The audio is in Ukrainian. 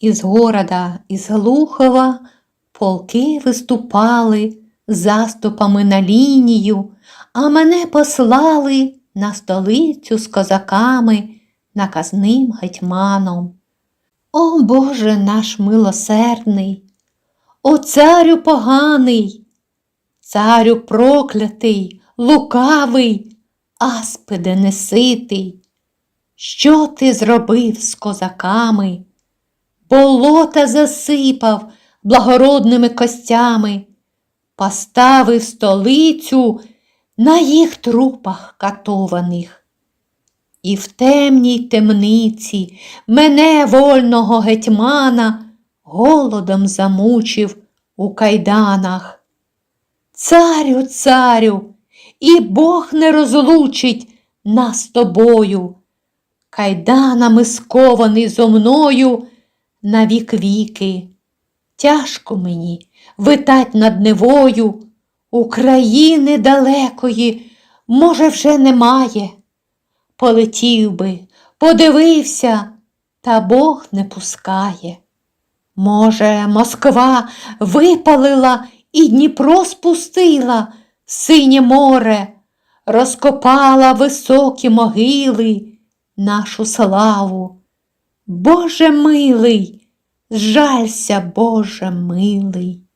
Із города, із Глухова полки виступали заступами на лінію, а мене послали на столицю з козаками, наказним гетьманом. О Боже наш милосердний, о царю поганий, царю проклятий, лукавий, аспиде неситий. Що ти зробив з козаками? Болота засипав благородними костями, поставив столицю на їх трупах катованих. І в темній темниці мене вольного гетьмана голодом замучив у кайданах. Царю, царю, і Бог не розлучить нас тобою. Кайданами скований зо мною на вік віки. Тяжко мені витать над Невою, України далекої, може, вже немає. Полетів би, подивився, та Бог не пускає. Може, Москва випалила і Дніпро спустила синє море, розкопала високі могили, нашу славу. Боже милий, жалься, Боже милий.